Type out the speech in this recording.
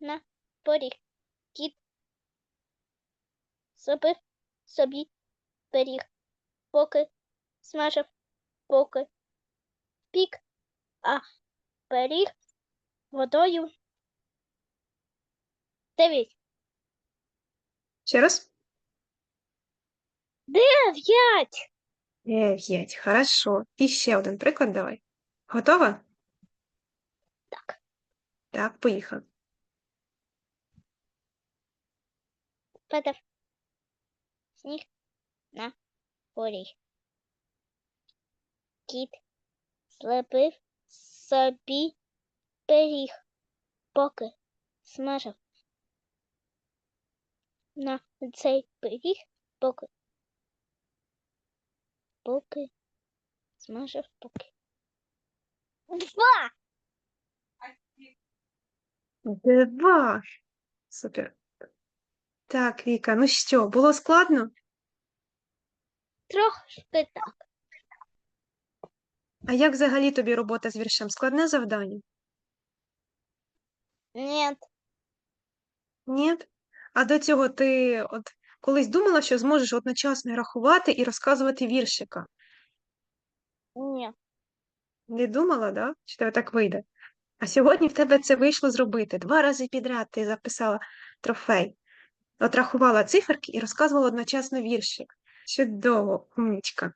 на поріг. Кіт зробив собі пиріг, поки смажив, поки пік, а пиріг водою. Дев'ять. Ще раз? Дев'ять. Дев'ять. Хорошо. І ще один приклад давай. Готова? Так. Так, поїхали. Падав сніг на поріг. Кіт злепив собі пиріг, поки смажив на цей пиріг, поки поки смажив, поки. Два! Два. Супер. Так, Віка, ну що, було складно? Трошки так. А як взагалі тобі робота з віршем? Складне завдання? Ні, Ні? А до цього ти от колись думала, що зможеш одночасно рахувати і розказувати віршика? ні. Не думала, да? Що тебе так вийде? А сьогодні в тебе це вийшло зробити. Два рази підряд ти записала трофей. От рахувала циферки і розказувала одночасно віршик. Чудово, умнічка.